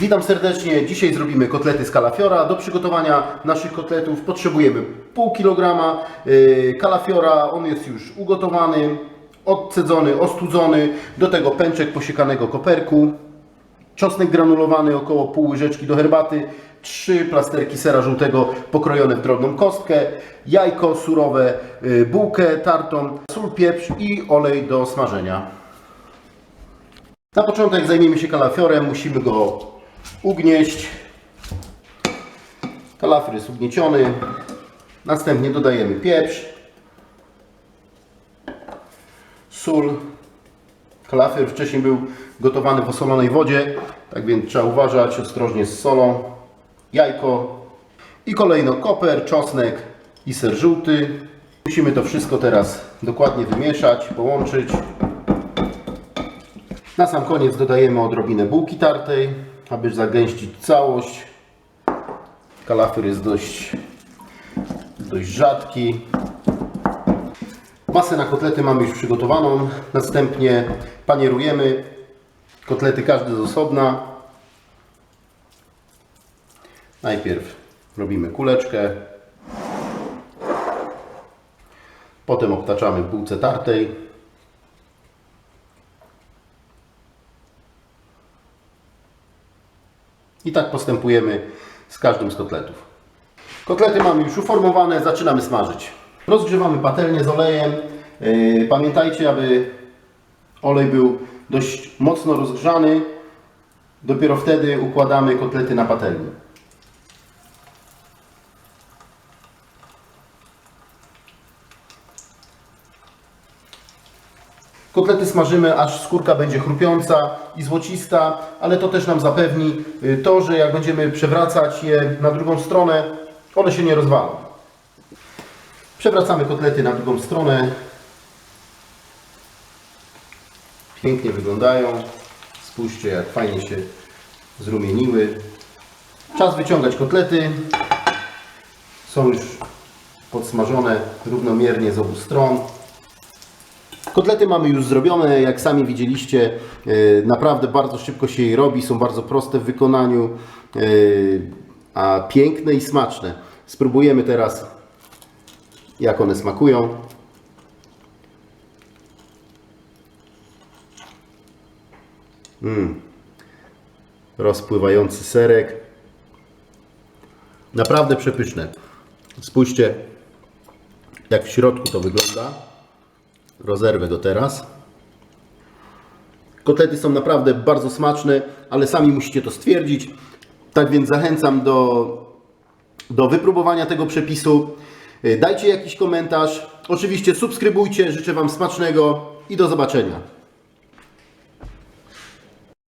Witam serdecznie. Dzisiaj zrobimy kotlety z kalafiora. Do przygotowania naszych kotletów potrzebujemy pół kilograma yy, kalafiora. On jest już ugotowany, odcedzony, ostudzony. Do tego pęczek posiekanego koperku, czosnek granulowany około pół łyżeczki do herbaty, trzy plasterki sera żółtego pokrojone w drobną kostkę, jajko surowe, yy, bułkę tartą, sól, pieprz i olej do smażenia. Na początek zajmiemy się kalafiorem, musimy go ugnieść. Kalafior jest ugnieciony. Następnie dodajemy pieprz, sól. Kalafior wcześniej był gotowany w osolonej wodzie, tak więc trzeba uważać ostrożnie z solą. Jajko i kolejno koper, czosnek i ser żółty. Musimy to wszystko teraz dokładnie wymieszać, połączyć. Na sam koniec dodajemy odrobinę bułki tartej, aby zagęścić całość. Kalafior jest dość, dość rzadki. Masę na kotlety mamy już przygotowaną. Następnie panierujemy kotlety każdy z osobna. Najpierw robimy kuleczkę. Potem obtaczamy bułce tartej. I tak postępujemy z każdym z kotletów. Kotlety mamy już uformowane, zaczynamy smażyć. Rozgrzewamy patelnię z olejem. Yy, Pamiętajcie, aby olej był dość mocno rozgrzany. Dopiero wtedy układamy kotlety na patelni. Kotlety smażymy, aż skórka będzie chrupiąca i złocista, ale to też nam zapewni y, to, że jak będziemy przewracać je na drugą stronę, one się nie rozwalą. Przewracamy kotlety na drugą stronę. Pięknie wyglądają. Spójrzcie, jak fajnie się zrumieniły. Czas wyciągać kotlety. Są już podsmażone równomiernie z obu stron. Kotlety mamy już zrobione, jak sami widzieliście, e, naprawdę bardzo szybko się je robi, są bardzo proste w wykonaniu, e, a piękne i smaczne. Spróbujemy teraz, jak one smakują. Mm. Rozpływający serek. Naprawdę przepyszne. Spójrzcie, jak w środku to wygląda. Rozerwę go teraz. Kotlety są naprawdę bardzo smaczne, ale sami musicie to stwierdzić. Tak więc zachęcam do, do wypróbowania tego przepisu. Dajcie jakiś komentarz. Oczywiście subskrybujcie. Życzę Wam smacznego i do zobaczenia.